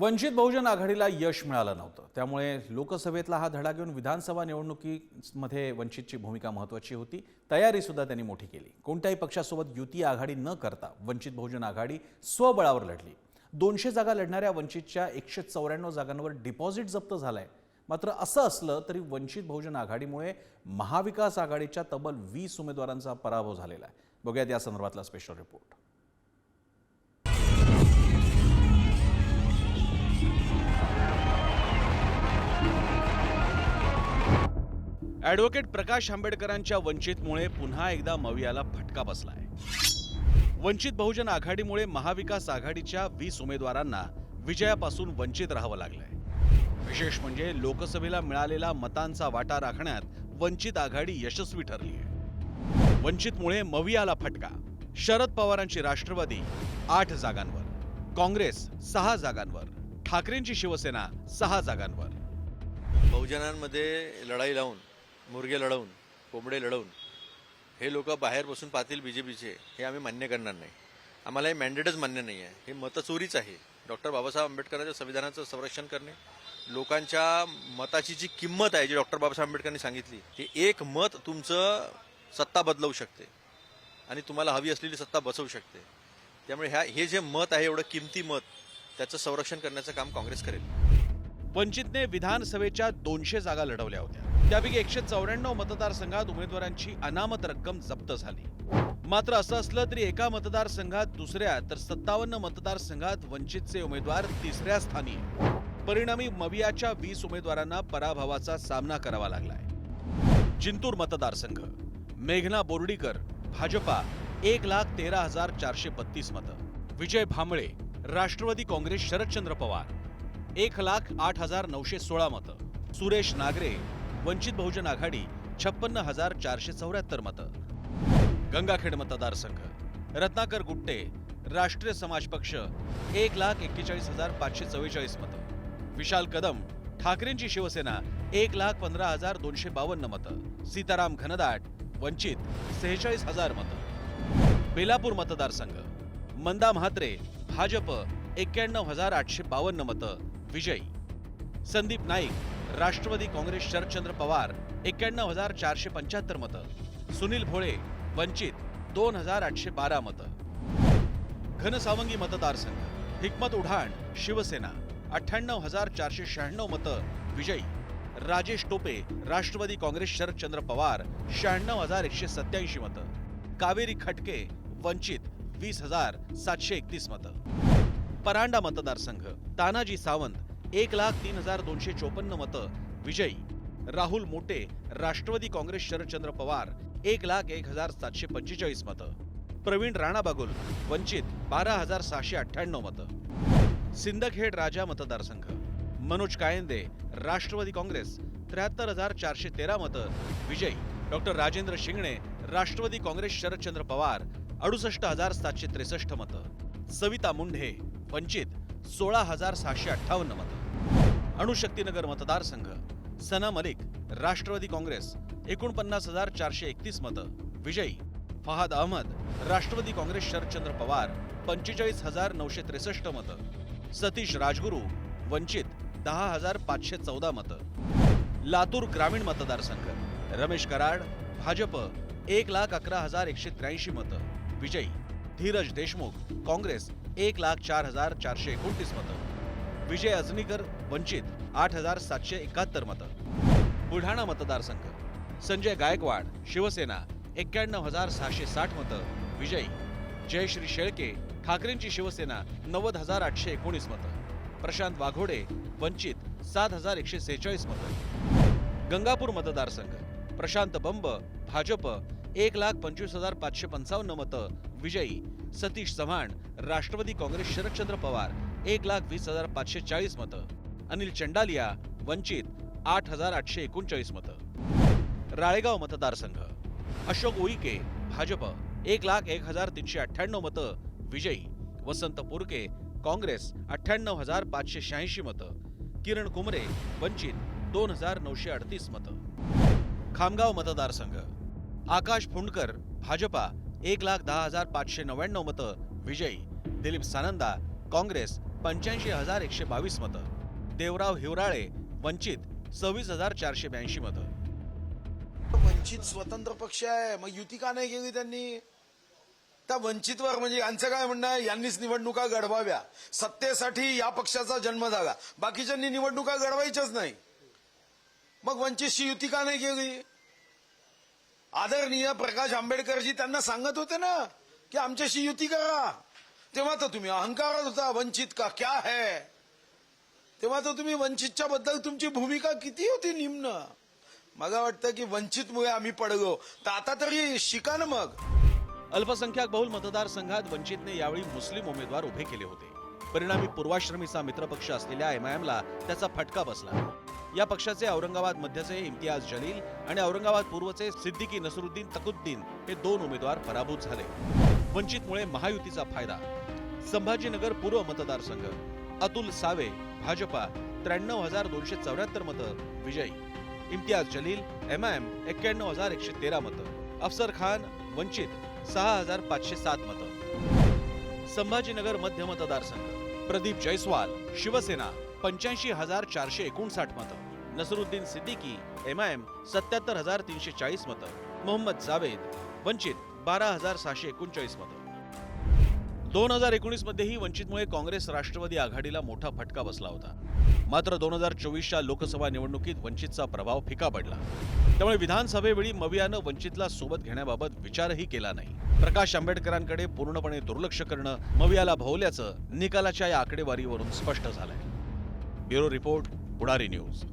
वंचित बहुजन आघाडीला यश मिळालं नव्हतं. त्यामुळे लोकसभेतला हा धडा घेऊन विधानसभा निवडणुकीमध्ये वंचितची भूमिका महत्त्वाची होती. तयारीसुद्धा त्यांनी मोठी केली. कोणत्याही पक्षासोबत युती आघाडी न करता वंचित बहुजन आघाडी स्वबळावर लढली. दोनशे जागा लढणाऱ्या वंचितच्या एकशे चौऱ्याण्णव जागांवर डिपॉझिट जप्त झालंय. मात्र असं असलं तरी वंचित बहुजन आघाडीमुळे महाविकास आघाडीच्या तब्बल वीस उमेदवारांचा पराभव झालेला आहे. बघूयात या संदर्भातला स्पेशल रिपोर्ट ॲडव्होकेट प्रकाश आंबेडकरांच्या वंचितमुळे पुन्हा एकदा मवियाला फटका बसलाय. वंचित बहुजन आघाडीमुळे महाविकास आघाडीच्या वीस उमेदवारांना विजयापासून वंचित राहावं लागलंय. विशेष म्हणजे लोकसभेला मिळालेला मतांचा वाटा राखण्यात वंचित आघाडी यशस्वी ठरली आहे वंचितमुळे मवियाला फटका. शरद पवारांची राष्ट्रवादी आठ जागांवर. काँग्रेस सहा जागांवर. ठाकरेंची शिवसेना सहा जागांवर. बहुजनांमध्ये लढाई लावून मुरगे लढवून कोंबडे लढवून हे लोक बाहेर बसून पाहतील बी जे पीचे हे आम्ही मान्य करणार नाही. आम्हाला हे मॅन्डेटच मान्य नाही आहे. हे मतचोरीच आहे. डॉक्टर बाबासाहेब आंबेडकरांच्या संविधानाचं संरक्षण करणे लोकांच्या मताची जी किंमत आहे जी डॉक्टर बाबासाहेब आंबेडकरांनी सांगितली ते एक मत तुमचं सत्ता बदलवू शकते. आणि तुम्हाला हवी असलेली सत्ता बसवू शकते. त्यामुळे ह्या हे जे मत आहे एवढं किमती मत त्याचं संरक्षण करण्याचं काम काँग्रेस करेल. वंचितने विधानसभेच्या दोनशे जागा लढवल्या होत्या. त्यापैकी एकशे चौऱ्याण्णव मतदारसंघात उमेदवारांची अनामत रक्कम जप्त झाली. मात्र असं असलं तरी एका मतदारसंघात दुसऱ्या तर सत्तावन्न मतदारसंघात वंचितचे उमेदवार तिसऱ्या स्थानी. परिणामी मवियाच्या वीस उमेदवारांना पराभवाचा सामना करावा लागलाय. जिंतूर मतदारसंघ. मेघना बोर्डीकर भाजपा एक लाख तेरा हजार चारशे बत्तीस मतं. विजय भांबळे राष्ट्रवादी काँग्रेस शरदचंद्र पवार एक लाख आठ हजार नऊशे सोळा मतं. सुरेश नागरे वंचित बहुजन आघाडी छप्पन्न हजार चारशे चौऱ्याहत्तर मतं. गंगाखेड मतदारसंघ रत्नाकर गुट्टे राष्ट्रीय समाज पक्ष एक लाख एक्केचाळीस हजार पाचशे चव्वेचाळीस मतं. विशाल कदम ठाकरेंची शिवसेना एक लाख पंधरा हजार दोनशे बावन्न मतं. सीताराम घनदाट वंचित सेहेचाळीस हजार मतं. बेलापूर मतदारसंघ मंदा म्हात्रे भाजप एक्क्याण्णव हजार आठशे बावन्न मतं. विजयी. संदीप नाईक राष्ट्रवादी काँग्रेस शरदचंद्र पवार एक्क्याण्णव हजार चारशे पंच्याहत्तर मतं. सुनील भोळे वंचित दोन हजार आठशे बारा मतं. घनसावंगी मतदारसंघ हिकमत उढाण शिवसेना अठ्ठ्याण्णव हजार चारशे शहाण्णव मतं विजयी. राजेश टोपे राष्ट्रवादी काँग्रेस शरदचंद्र पवार शहाण्णव हजार एकशे सत्याऐंशी मतं. कावेरी खटके वंचित वीस हजार सातशे एकतीस मतं. परांडा मतदारसंघ तानाजी सावंत एक लाख तीन हजार दोनशे चोपन्न मतं. विजयी. राहुल मोटे राष्ट्रवादी काँग्रेस शरदचंद्र पवार एक लाख एक हजार सातशे पंचेचाळीस मतं. प्रवीण राणा बागुल वंचित बारा हजार सहाशे अठ्ठ्याण्णव मतं. सिंदखेड राजा मतदारसंघ मनोज कायंदे राष्ट्रवादी काँग्रेस त्र्याहत्तर हजार चारशे तेरा मतं. विजयी. डॉक्टर राजेंद्र शिंगणे राष्ट्रवादी काँग्रेस शरदचंद्र पवार अडुसष्ट हजार सातशे त्रेसष्ट मतं. सविता मुंढे वंचित सोळा हजार सहाशे अठ्ठावन्न मतं. अणुशक्तीनगर मतदारसंघ सना मलिक राष्ट्रवादी काँग्रेस एकोणपन्नास हजार चारशे एकतीस मतं विजयी. फहाद अहमद राष्ट्रवादी काँग्रेस शरदचंद्र पवार पंचेचाळीस हजार नऊशे त्रेसष्ट मतं. सतीश राजगुरू वंचित दहा हजार पाचशे चौदा मतं. लातूर ग्रामीण मतदारसंघ रमेश कराड भाजप एक लाख अकरा हजार एकशे त्र्याऐंशी मतं विजयी. धीरज देशमुख काँग्रेस एक लाख चार हजार चारशे एकोणतीस मतं. विजय अजनीकर वंचित आठ हजार सातशे एकाहत्तर मतं. बुलढाणा मतदारसंघ. संजय गायकवाड शिवसेना एक्क्याण्णव हजार सहाशे साठ मतं. विजयी. जयश्री शेळके ठाकरेंची शिवसेना नव्वद हजार आठशे एकोणीस मतं. प्रशांत वाघोडे वंचित सात हजार एकशे सेहेचाळीस मतं. गंगापूर मतदारसंघ. प्रशांत बंब भाजप एक लाख पंचवीस हजार पाचशे पंचावन्न मतं. विजयी. सतीश चव्हाण राष्ट्रवादी काँग्रेस शरदचंद्र पवार एक लाख वीस हजार पाचशे चाळीस मतं. अनिल चंडालिया वंचित आठ हजार आठशे एकोणचाळीस मतं. राळेगाव मतदारसंघ. अशोक उईके भाजप एक लाख एक हजार तीनशे अठ्ठ्याण्णव मतं. विजयी. वसंत पुरके काँग्रेस अठ्ठ्याण्णव हजार पाचशे शहाऐंशी मतं. किरण कुमरे वंचित दोन हजार नऊशे अडतीस मतं. खामगाव मतदारसंघ. आकाश फुंडकर भाजपा एक लाख दहा हजार पाचशे नव्याण्णव मतं. विजयी. दिलीप सानंदा काँग्रेस पंच्याऐंशी हजार एकशे बावीस मतं. देवराव हिवराळे वंचित सव्वीस हजार चारशे ब्याऐंशी मतं. वंचित स्वतंत्र पक्ष आहे. मग युती का नाही केली त्यांनी? त्या वंचितवर म्हणजे यांचं काय म्हणणं आहे? यांनीच निवडणुका घडवाव्या. सत्तेसाठी या पक्षाचा जन्म झाला. बाकीच्यांनी निवडणुका घडवायच्याच नाही. मग वंचितशी युती का नाही केली? आदरणीय प्रकाश आंबेडकरजी त्यांना सांगत होते ना की आमच्याशी युती करा. तेव्हा तर तुम्ही अहंकारात होता. वंचित का? क्या है? तेव्हा तर तुम्ही वंचितच्या बद्दल तुमची भूमिका किती होती निम्न? मला वाटतं की वंचितमुळे आम्ही पडलो तर आता तरी शिका ना मग. अल्पसंख्याक बहुल मतदारसंघात वंचितने यावेळी मुस्लिम उमेदवार उभे केले होते. परिणामी पूर्वाश्रमीचा मित्रपक्ष असलेल्या एमआयएमला त्याचा फटका बसला. या पक्षाचे औरंगाबाद मध्यचे इम्तियाज जलील आणि औरंगाबाद पूर्वचे सिद्दीकी नसरुद्दीन तकुद्दीन हे दोन उमेदवार पराभूत झाले. वंचितमुळे महायुतीचा फायदा. संभाजीनगर पूर्व मतदारसंघ. अतुल सावे भाजपा त्र्याण्णव हजार दोनशे चौऱ्याहत्तर मतं विजयी. इम्तियाज जलील एम एम एक्क्याण्णव हजार एकशे तेरा मतं. अफसर खान वंचित सहा हजार पाचशे सात मतं. संभाजीनगर मध्य मतदारसंघ. प्रदीप जयस्वाल शिवसेना पंच्याऐंशी हजार चारशे एकोणसाठ मतं. नसरुद्दीन सिद्दीकी एम सत्याहत्तर हजार तीनशे चाळीस मतं. मोहम्मद जावेद वंचित बारा हजार सहाशे एकोणचाळीस मतं. दोन हजार एकोणीसमध्येही वंचितमुळे काँग्रेस राष्ट्रवादी आघाडीला मोठा फटका बसला होता. मात्र दोन हजार चोवीसच्या लोकसभा निवडणुकीत वंचितचा प्रभाव फिका पडला. त्यामुळे विधानसभेवेळी मवियानं वंचितला सोबत घेण्याबाबत विचारही केला नाही. प्रकाश आंबेडकरांकडे पूर्णपणे दुर्लक्ष करणं मवियाला भोवल्याचं निकालाच्या या आकडेवारीवरून स्पष्ट झालंय. Bureau report Pudhari news.